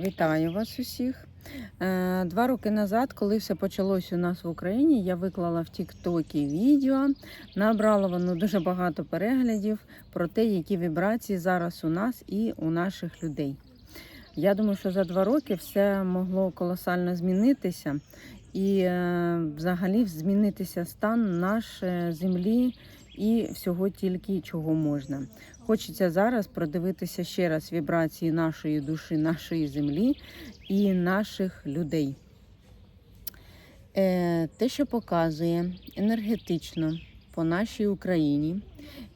Вітаю вас усіх. Е, Два роки назад, коли все почалось у нас в Україні, я виклала в Тіктокі відео. Набрало воно дуже багато переглядів про те, які вібрації зараз у нас і у наших людей. Я думаю, що за два роки все могло колосально змінитися, і е, взагалі змінитися стан нашої землі і всього тільки чого можна. Хочеться зараз продивитися ще раз вібрації нашої душі, нашої землі і наших людей. Е, те, що показує енергетично по нашій Україні,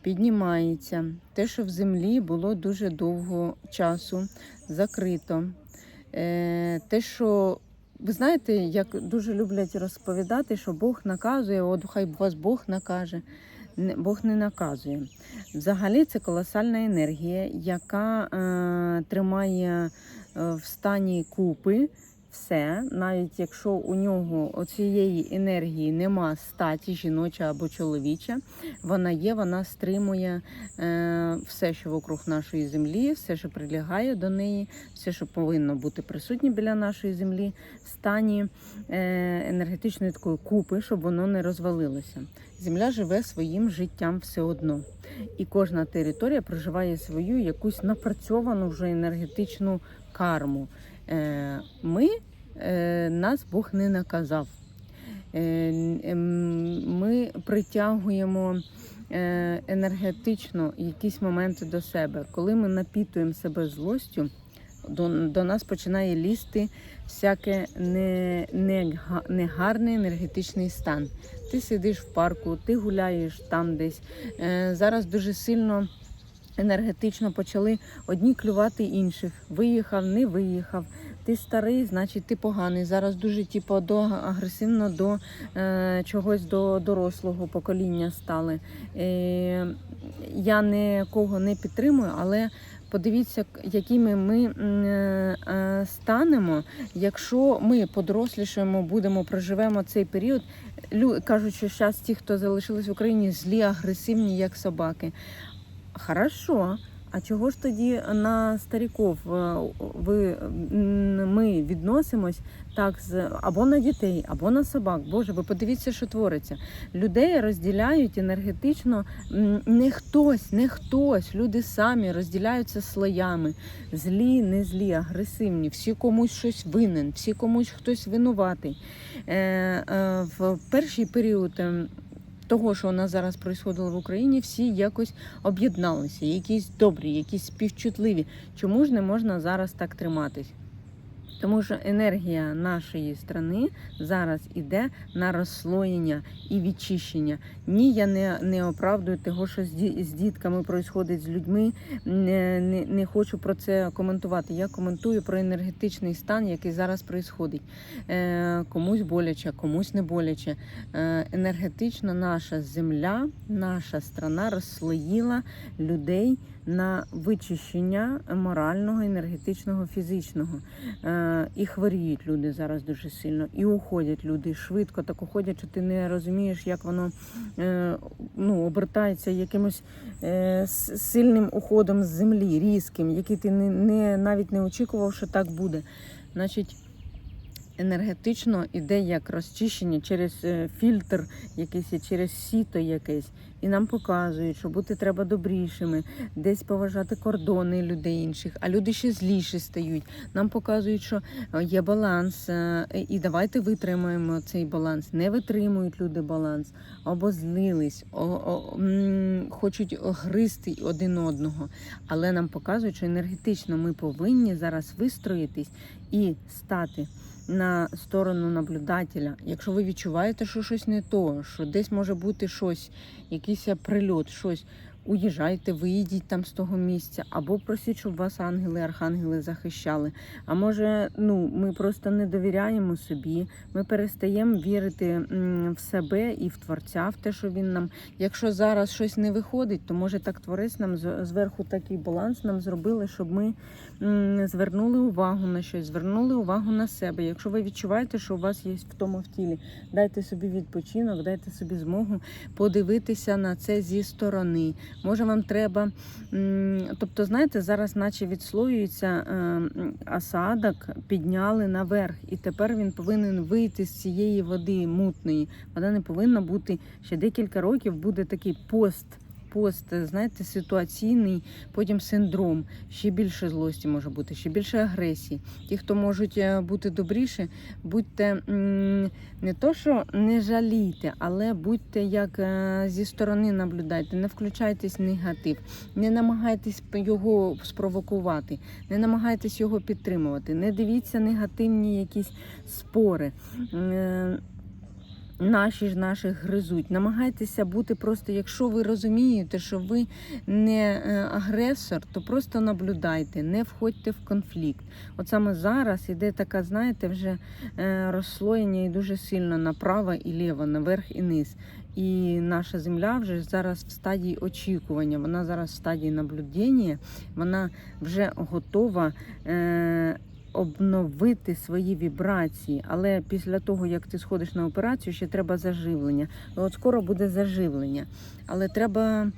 піднімається те, що в землі було дуже довго часу закрито. Е, те, що ви знаєте, як дуже люблять розповідати, що Бог наказує, от хай вас Бог накаже. Бог не наказує. Взагалі це колосальна енергія, яка е, тримає е, в стані купи все, навіть якщо у нього оцієї енергії нема статі, жіноча або чоловіча, вона є, вона стримує е, все, що вокруг нашої землі, все, що прилягає до неї, все, що повинно бути присутнє біля нашої землі, в стані е, енергетичної такої купи, щоб воно не розвалилося. Земля живе своїм життям все одно. І кожна територія проживає свою якусь напрацьовану вже енергетичну карму. Е, Ми нас Бог не наказав. Е, Ми притягуємо е, енергетично якісь моменти до себе. Коли ми напітуємо себе злостю, до, до нас починає лізти всяке не, не, негарний енергетичний стан. Ти сидиш в парку, ти гуляєш там десь. Е, зараз дуже сильно енергетично почали одні клювати інших. Виїхав, не виїхав. Ти старий, значить ти поганий. Зараз дуже типу, до агресивно до е, чогось до дорослого покоління стали. Е, я нікого не підтримую, але подивіться, якими ми е, е, станемо, якщо ми подорослішаємо, будемо проживемо цей період. Лю кажуть, що зараз ті, хто залишились в Україні, злі, агресивні, як собаки. Хорошо. А чого ж тоді на старіків е, ви, ми відносимось так з або на дітей, або на собак? Боже, ви подивіться, що твориться. Людей розділяють енергетично не хтось, не хтось. Люди самі розділяються слоями. Злі, не злі, агресивні. Всі комусь щось винен, всі комусь хтось винуватий. Е, е, в перший період. Того, що у нас зараз происходило в Україні, всі якось об'єдналися, якісь добрі, якісь співчутливі. Чому ж не можна зараз так триматись? Тому що енергія нашої країни зараз іде на розслоєння і відчищення. Ні, я не, не оправдую того, що з, з дітками відбувається, з людьми. Не, не, не хочу про це коментувати. Я коментую про енергетичний стан, який зараз відбувається. Е, комусь боляче, комусь не боляче. Е, енергетично наша земля, наша страна розслоїла людей на вичищення морального, енергетичного, фізичного. Е, і хворіють люди зараз дуже сильно, і уходять люди швидко, так уходять, що ти не розумієш, як воно е, ну, обертається якимось е, сильним уходом з землі, різким, який ти не, навіть не очікував, що так буде. Значить, енергетично іде як розчищення через е, фільтр якийсь, і через сіто якесь. І нам показують, що бути треба добрішими, десь поважати кордони людей інших, а люди ще зліші стають. Нам показують, що е, є баланс, е, і давайте витримаємо цей баланс. Не витримують люди баланс, або злились, о, о, м, хочуть гризти один одного. Але нам показують, що енергетично ми повинні зараз вистроїтись і стати на сторону наблюдателя. Якщо ви відчуваєте, що щось не то, що десь може бути щось, якийсь прильот, щось. Уїжджайте, виїдіть там з того місця, або просіть, щоб вас ангели, архангели захищали. А може, ну ми просто не довіряємо собі. Ми перестаємо вірити в себе і в творця, в те, що він нам. Якщо зараз щось не виходить, то може так творець нам зверху такий баланс нам зробили, щоб ми звернули увагу на щось, звернули увагу на себе. Якщо ви відчуваєте, що у вас є втома в тілі, дайте собі відпочинок, дайте собі змогу подивитися на це зі сторони. Може, вам треба, тобто, знаєте, зараз, наче відслоюється е, осадок, підняли наверх, і тепер він повинен вийти з цієї води мутної. Вона не повинна бути ще декілька років, буде такий пост. Пост, знаєте, ситуаційний, потім синдром, ще більше злості може бути, ще більше агресії. Ті, хто можуть е, бути добріше, будьте не то, що не жалійте, але будьте як е, зі сторони наблюдайте, не включайтесь в негатив, не намагайтесь його спровокувати, не намагайтесь його підтримувати, не дивіться негативні якісь спори. Наші ж наших гризуть. Намагайтеся бути просто, якщо ви розумієте, що ви не е, агресор, то просто наблюдайте, не входьте в конфлікт. От саме зараз іде така, знаєте, вже е, розслоєння і дуже сильно направо і ліво, наверх і низ. І наша земля вже зараз в стадії очікування. Вона зараз в стадії наблюдення, вона вже готова. Е, обновити свої вібрації, але після того, як ти сходиш на операцію, ще треба заживлення. Ну, От скоро буде заживлення, але треба,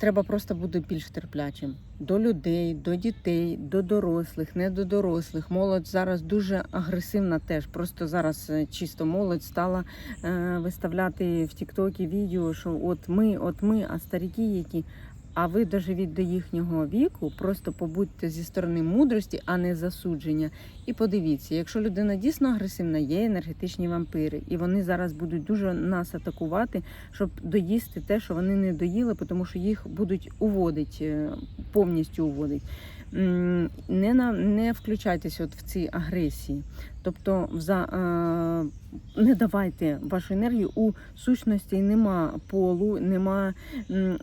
треба просто бути більш терплячим до людей, до дітей, до дорослих, не до дорослих. Молодь зараз дуже агресивна теж. Просто зараз е, чисто молодь стала е, виставляти в Тіктокі відео, що от ми, от ми, а старіки, які. А ви доживіть до їхнього віку, просто побудьте зі сторони мудрості, а не засудження. І подивіться, якщо людина дійсно агресивна, є енергетичні вампири, і вони зараз будуть дуже нас атакувати, щоб доїсти те, що вони не доїли, тому що їх будуть уводити, повністю уводить. Не на не включайтесь от в ці агресії. Тобто, за, е, не давайте вашу енергію у сущності нема полу, нема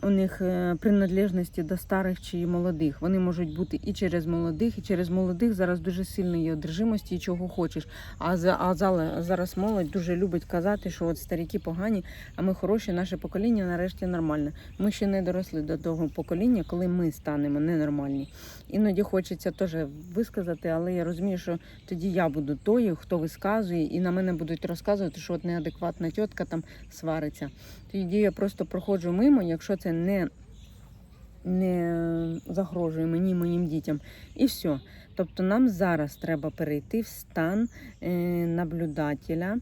у них е, приналежності до старих чи молодих. Вони можуть бути і через молодих, і через молодих зараз дуже сильної одержимості, і чого хочеш. А а зала- зараз молодь дуже любить казати, що от старіки погані, а ми хороші, наше покоління нарешті нормальне. Ми ще не доросли до того покоління, коли ми станемо ненормальні. Іноді хочеться теж висказати, але я розумію, що тоді я буду тою, хто висказує, і на мене будуть розказувати, що от неадекватна тітка там свариться. Тоді я просто проходжу мимо, якщо це не, не загрожує мені, моїм дітям. І все. Тобто нам зараз треба перейти в стан е, наблюдателя.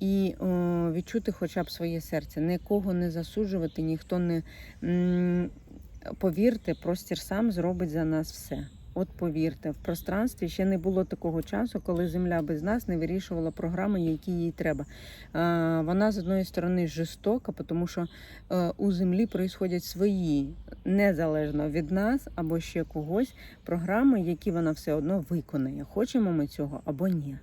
І о, відчути хоча б своє серце, нікого не засуджувати, ніхто не повірте, простір сам зробить за нас все. От повірте, в пространстві ще не було такого часу, коли земля без нас не вирішувала програми, які їй треба. Вона з одної сторони жорстока, тому що е, у землі проїсходять свої незалежно від нас або ще когось програми, які вона все одно виконає. Хочемо ми цього або ні.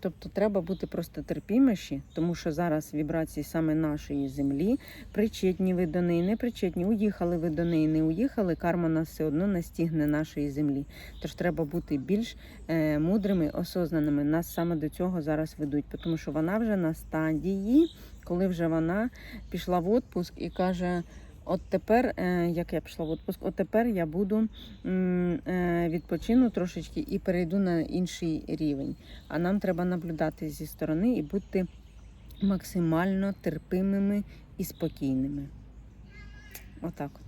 Тобто треба бути просто терпіміші, тому що зараз вібрації саме нашої землі, причетні ви до неї, не причетні, уїхали ви до неї, не уїхали, карма нас все одно настігне нашої землі. Тож треба бути більш е, мудрими, осознаними. Нас саме до цього зараз ведуть, тому що вона вже на стадії, коли вже вона пішла в відпуск і каже. От тепер, е, як я пішла в відпуск, от тепер я буду е, відпочину трошечки і перейду на інший рівень. А нам треба наблюдати зі сторони і бути максимально терпимими і спокійними. Отак. от.